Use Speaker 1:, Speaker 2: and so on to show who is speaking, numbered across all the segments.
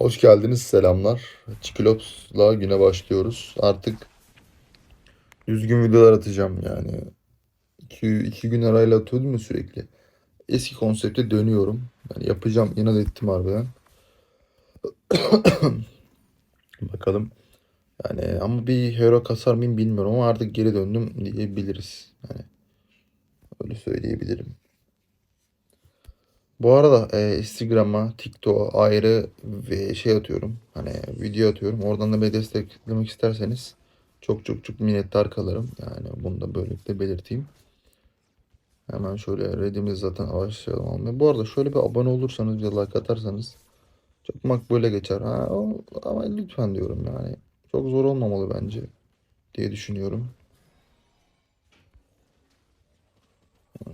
Speaker 1: Hoş geldiniz, selamlar. Çikolops'la güne başlıyoruz. Artık düzgün videolar atacağım yani. İki, iki gün arayla atıyordum ya sürekli. Eski konsepte dönüyorum. Yani yapacağım, inat ettim harbiden. Bakalım. Yani ama bir hero kasar mıyım bilmiyorum ama artık geri döndüm diyebiliriz. Yani öyle söyleyebilirim. Bu arada e, Instagram'a, TikTok'a ayrı ve şey atıyorum. Hani video atıyorum. Oradan da beni desteklemek isterseniz çok çok çok minnettar kalırım. Yani bunu da böylelikle belirteyim. Hemen şöyle redimiz zaten başlayalım almaya. Bu arada şöyle bir abone olursanız bir like atarsanız çok makbule geçer. Ha, o- ama lütfen diyorum yani. Çok zor olmamalı bence diye düşünüyorum.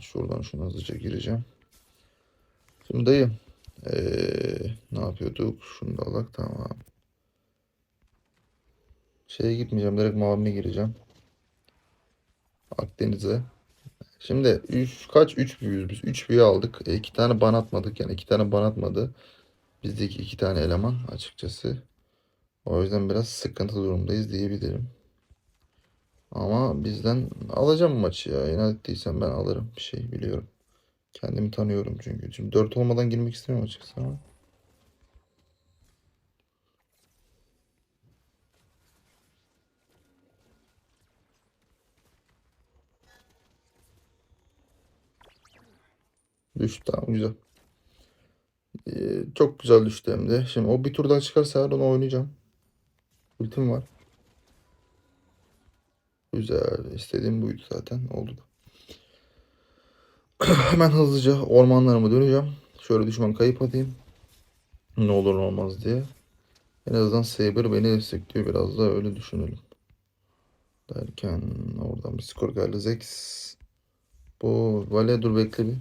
Speaker 1: Şuradan şunu hızlıca gireceğim. Şimdi dayı eee, ne yapıyorduk? Şunu da alak tamam. Şeye gitmeyeceğim. Direkt mavime gireceğim. Akdeniz'e. Şimdi 3 kaç 3 büyüğüz biz. 3 büyü aldık. E, iki tane ban atmadık. Yani iki tane ban atmadı. Bizdeki iki tane eleman açıkçası. O yüzden biraz sıkıntı durumdayız diyebilirim. Ama bizden alacağım maçı ya. İnat ettiysen ben alırım. Bir şey biliyorum. Kendimi tanıyorum çünkü. Şimdi 4 olmadan girmek istemiyorum açıkçası ama. Düştü tamam güzel. Ee, çok güzel düştü hem de. Şimdi o bir turdan çıkarsa onu oynayacağım. Ultim var. Güzel. İstediğim buydu zaten. Oldu da. Hemen hızlıca ormanlarıma döneceğim. Şöyle düşman kayıp atayım. Ne olur ne olmaz diye. En azından Saber beni destekliyor. Biraz da öyle düşünelim. Derken oradan bir skor geldi. Zex. Bu Vale dur bekle bir.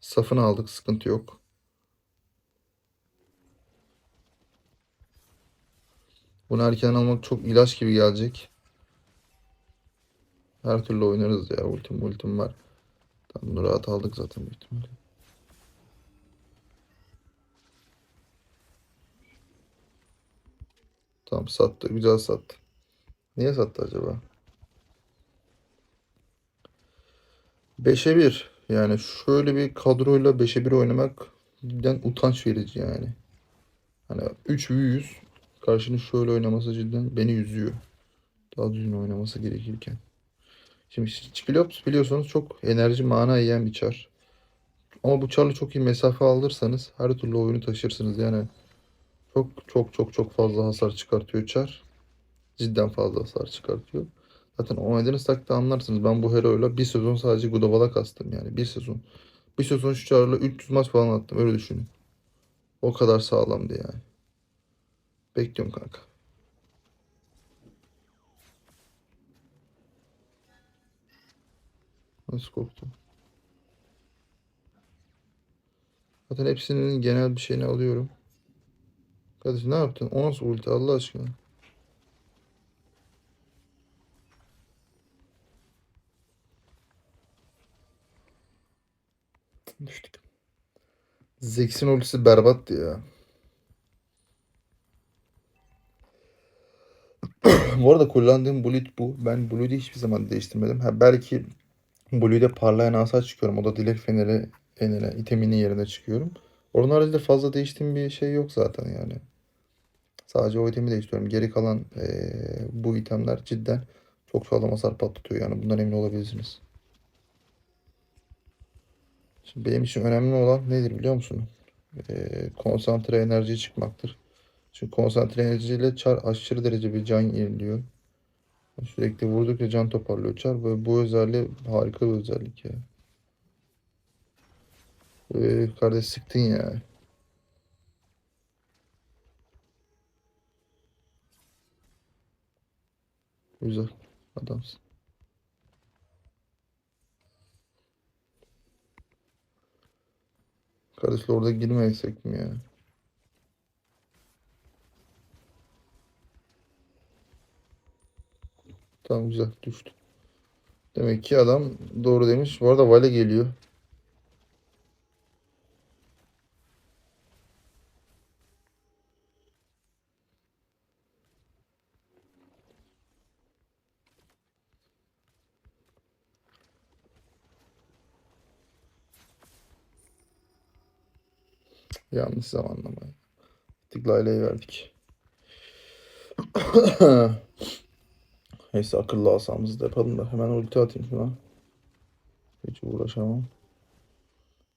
Speaker 1: Safını aldık. Sıkıntı yok. Bunu erken almak çok ilaç gibi gelecek. Her türlü oynarız ya. Ultim ultim var. Tamam bunu rahat aldık zaten büyük ihtimalle. Tamam sattı. Güzel sattı. Niye sattı acaba? 5'e 1. Yani şöyle bir kadroyla 5'e 1 oynamak cidden utanç verici yani. Hani 3 büyüyüz. Karşının şöyle oynaması cidden beni üzüyor. Daha düzgün oynaması gerekirken. Şimdi Çiklops biliyorsunuz çok enerji mana yiyen bir çar. Ama bu çarla çok iyi mesafe alırsanız her türlü oyunu taşırsınız. Yani çok çok çok çok fazla hasar çıkartıyor çar. Cidden fazla hasar çıkartıyor. Zaten oynadığınız takdirde anlarsınız. Ben bu hero'yla bir sezon sadece Gudovala kastım yani. Bir sezon. Bir sezon şu çarla 300 maç falan attım. Öyle düşünün. O kadar sağlamdı yani. Bekliyorum kanka. Nasıl korktum? Zaten hepsinin genel bir şeyini alıyorum. Kardeşim ne yaptın? O nasıl ulti Allah aşkına? Düştük. Zex'in ultisi berbattı ya. Bu arada kullandığım Blue bu. Ben Blue'yu hiçbir zaman değiştirmedim. Ha, belki Blue'de parlayan asa çıkıyorum. O da dilek feneri, feneri iteminin yerine çıkıyorum. Onun haricinde fazla değiştiğim bir şey yok zaten yani. Sadece o itemi değiştiriyorum. Geri kalan eee, bu itemler cidden çok sağlam hasar patlatıyor. Yani bundan emin olabilirsiniz. Şimdi benim için önemli olan nedir biliyor musun? Eee, konsantre enerji çıkmaktır. Çünkü konsantre enerjiyle çar aşırı derece bir can yeniliyor. Sürekli vurdukça can toparlıyor çar. Ve bu özelliği harika bir özellik ya. Ee, kardeş sıktın ya. Güzel adamsın. Kardeşle orada girmeyesek mi ya? Tamam güzel düştü. Demek ki adam doğru demiş. Bu arada Vale geliyor. Yanlış zamanlama. İstiklale'ye verdik. Neyse akıllı asamızı da yapalım da hemen ulti atayım şuna. Hiç uğraşamam.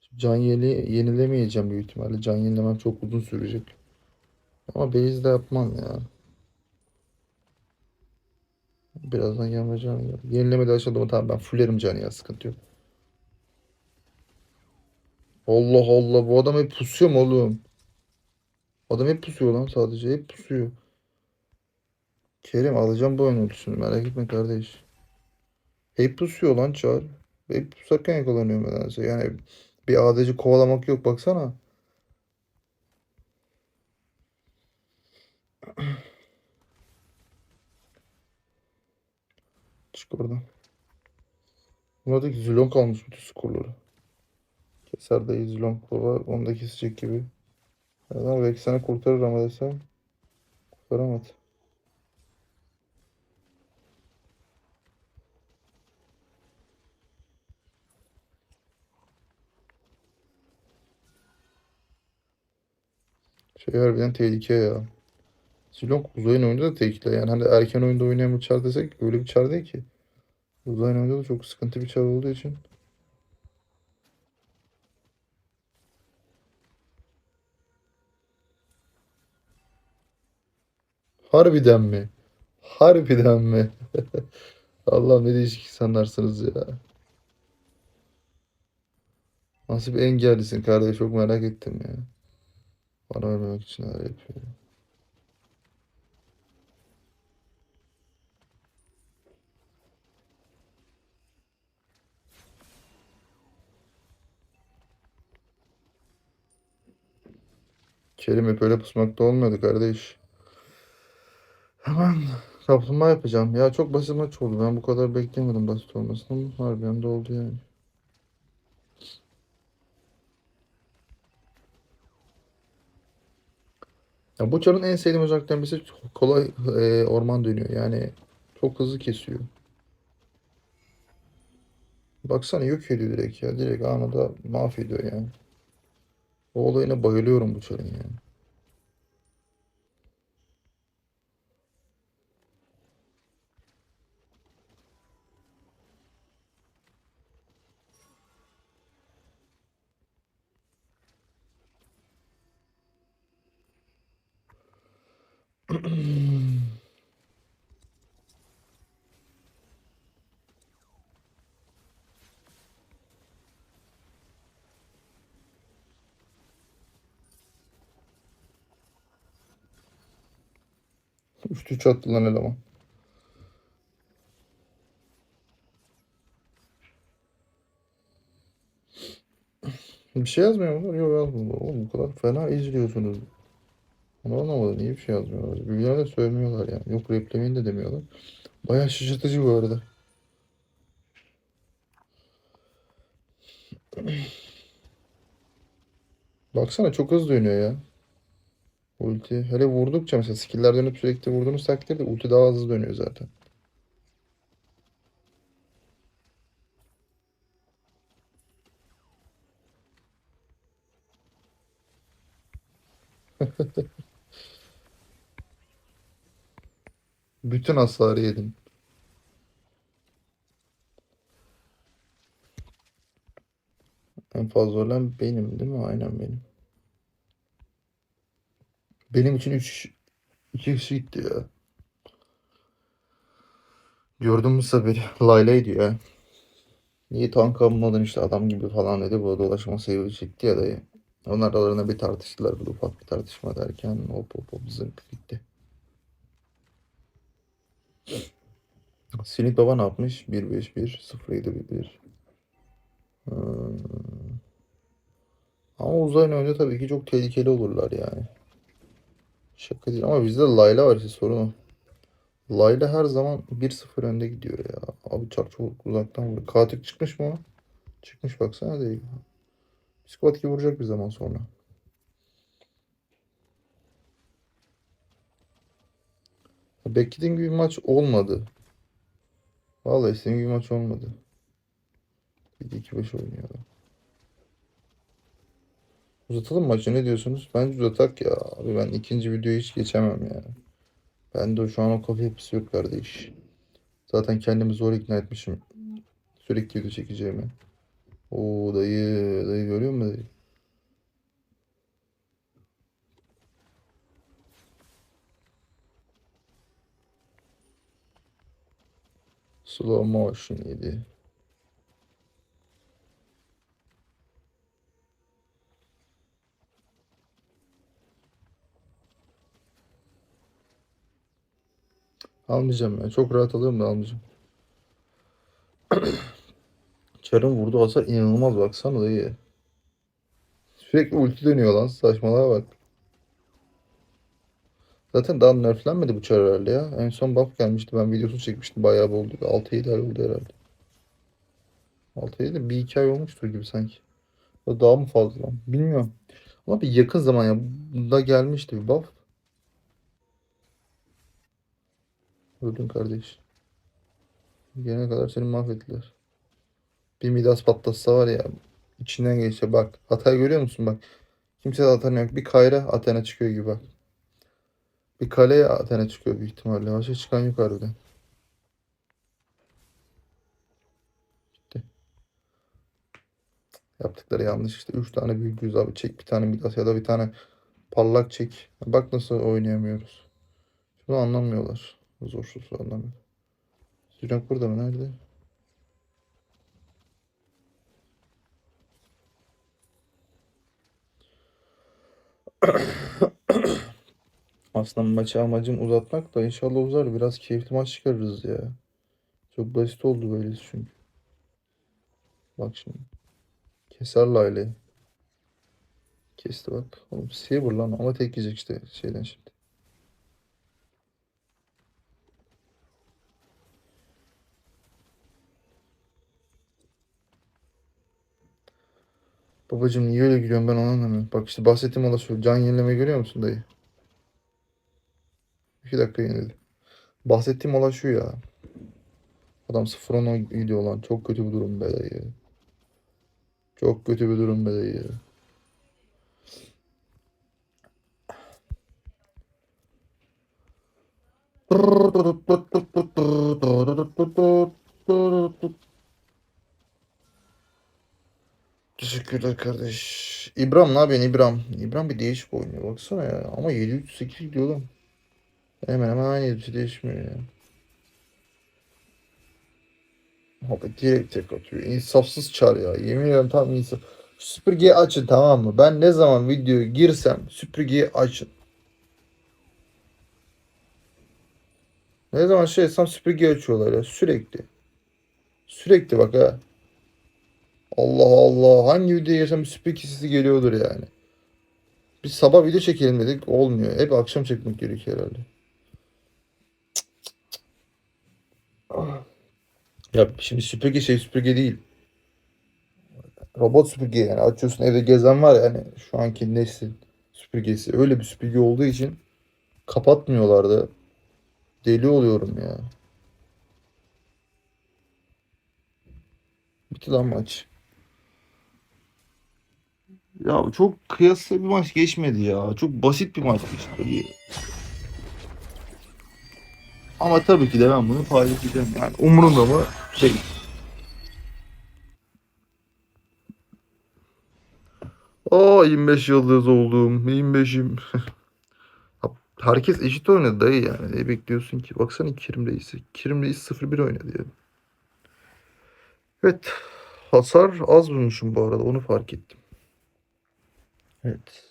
Speaker 1: Şimdi Can yeni, yenilemeyeceğim büyük ihtimalle. Can yenilemem çok uzun sürecek. Ama base de yapmam ya. Birazdan gelme can ya. Yenileme de aşağıda tamam ben fullerim canı ya sıkıntı yok. Allah Allah bu adam hep pusuyor mu oğlum? Adam hep pusuyor lan sadece hep pusuyor. Kerim alacağım bu oyun ultisini merak etme kardeş. Hep pusuyor lan Çağrı. Hep pusarken yakalanıyor nedense. Yani bir ADC kovalamak yok baksana. Çık oradan. Buradaki Zilong almış bütün skorları. Keser dayı Zilong baba onu da kesecek gibi. Adam belki sana kurtarır ama desem kurtaramadı. Şey harbiden tehlike ya. Zilong uzayın oyunda da tehlike. Yani hani erken oyunda oynayan bir çar desek öyle bir çar değil ki. Uzayın oyunda da çok sıkıntı bir çar olduğu için. Harbiden mi? Harbiden mi? Allah'ım ne değişik insanlarsınız ya. Nasıl bir engellisin kardeş çok merak ettim ya. Bana vermemek için neler yapıyor. Kerim hep öyle pusmakta olmuyordu kardeş. Hemen kaplumbağa yapacağım. Ya çok basit maç oldu. Ben bu kadar beklemedim basit olmasını harbiden de oldu yani. Ya bu çarın en sevdiğim özelliklerinden birisi kolay e, orman dönüyor. Yani çok hızlı kesiyor. Baksana yok ediyor direkt ya. Direkt anında mahvediyor yani. O olayına bayılıyorum bu çarın yani. Üçlü çattı lan eleman. Bir şey yazmıyor mular? Yok yazmıyorlar. Oğlum bu kadar fena izliyorsunuz. Onu anlamadım. Niye bir şey yazmıyorlar? Birbirlerine söylemiyorlar yani. Yok replemeyin de demiyorlar. Bayağı şaşırtıcı bu arada. Baksana çok hızlı dönüyor ya. Ulti. Hele vurdukça mesela skill'ler dönüp sürekli vurduğunuz takdirde ulti daha hızlı dönüyor zaten. Bütün hasarı yedim. En fazla ölen benim değil mi? Aynen benim. Benim için 3 2 kişi gitti ya. Gördün mü Sabir? Layla'ydı ya. Niye tank almadın işte adam gibi falan dedi. Bu dolaşma seviye çekti ya dayı. Onlar aralarında bir tartıştılar. Bir ufak bir tartışma derken hop hop hop zınk gitti. Sinik Baba ne yapmış? 1-5-1, 0-7-1. Hmm. Ama uzayın önünde tabii ki çok tehlikeli olurlar yani. Şaka değil ama bizde Layla var işte sorun. Layla her zaman 1-0 önde gidiyor ya. Abi çar çok uzaktan vuruyor. Katil çıkmış mı? Çıkmış baksana değil. Psikopat gibi vuracak bir zaman sonra. Beklediğim gibi bir maç olmadı. Vallahi istediğim gibi bir maç olmadı. 7-2-5 oynuyor. Uzatalım maçı ne diyorsunuz? Bence uzatak ya. Abi ben ikinci videoyu hiç geçemem ya. Ben de şu an o kafa yapısı yok kardeş. Zaten kendimi zor ikna etmişim. Sürekli video çekeceğimi. Oo dayı, dayı görüyor musun? Slow motion yedi. Almayacağım ya. Çok rahat alıyorum da almayacağım. Çar'ın vurduğu hasar inanılmaz baksana dayı. Sürekli ulti dönüyor lan. Saçmalığa bak. Zaten daha nerflenmedi bu Char herhalde ya. En son buff gelmişti. Ben videosunu çekmiştim. Bayağı oldu. 6-7 ay oldu herhalde. 6-7 de bir iki ay olmuştur gibi sanki. Daha mı fazla? Bilmiyorum. Ama bir yakın zaman ya. Bunda gelmişti bir buff. Öldün kardeş. Gelene kadar seni mahvettiler. Bir Midas patlasa var ya. içinden geçiyor. Bak. Hatayı görüyor musun? Bak. Kimse de Athena yok. Bir Kayra Athena çıkıyor gibi bak. Bir kaleye Athena çıkıyor büyük ihtimalle. Başka çıkan yok harbiden. Gitti. Yaptıkları yanlış işte. 3 tane büyük yüz abi. Çek bir tane Midas ya da bir tane parlak çek. Bak nasıl oynayamıyoruz. Şunu anlamıyorlar. Zorsuz anlamıyor. Sürekli burada mı? Nerede? Aslında maçı amacım uzatmak da inşallah uzar. Biraz keyifli maç çıkarırız ya. Çok basit oldu böyle çünkü. Bak şimdi. Keser Lale'yi. Kesti bak. Oğlum Saber lan ama tek yiyecek işte şeyden şimdi. Babacım niye öyle gülüyorsun ben onu anlamıyorum. Bak işte bahsettiğim olay şu. Can yenileme görüyor musun dayı? İki dakika yenildi. Bahsettiğim olay şu ya. Adam 0-10 gidiyor lan. Çok kötü bir durum be dayı. Çok kötü bir durum be dayı. Teşekkürler kardeş. İbrahim ne yapıyorsun İbrahim? İbrahim bir değişik oynuyor baksana ya. Ama 738 gidiyor lan. Hemen hemen aynı şey değişmiyor ya. Abi direkt tek atıyor. İnsafsız çar ya. Yemin ederim tam insaf. Süpürgeyi açın tamam mı? Ben ne zaman videoya girsem süpürgeyi açın. Ne zaman şey etsem süpürgeyi açıyorlar ya sürekli. Sürekli bak ha. Allah Allah. Hangi videoya girsem bir süpürge sesi geliyordur yani. Biz sabah video çekelim dedik. Olmuyor. Hep akşam çekmek gerekiyor herhalde. Ya şimdi süpürge şey süpürge değil. Robot süpürge yani. Açıyorsun evde gezen var ya hani şu anki neslin süpürgesi. Öyle bir süpürge olduğu için kapatmıyorlar da. Deli oluyorum ya. Bitti lan maç. Ya çok kıyasla bir maç geçmedi ya. Çok basit bir maç geçti. Ama tabii ki de ben bunu paylaşacağım. Yani umurumda mı? Şey. Aa 25 yıldız oldum. 25'im. Herkes eşit oynadı dayı yani. Ne bekliyorsun ki? Baksana Kerim Reis'e. Kerim Reis 0-1 oynadı yani. Evet. Hasar az bulmuşum bu arada. Onu fark ettim. Evet.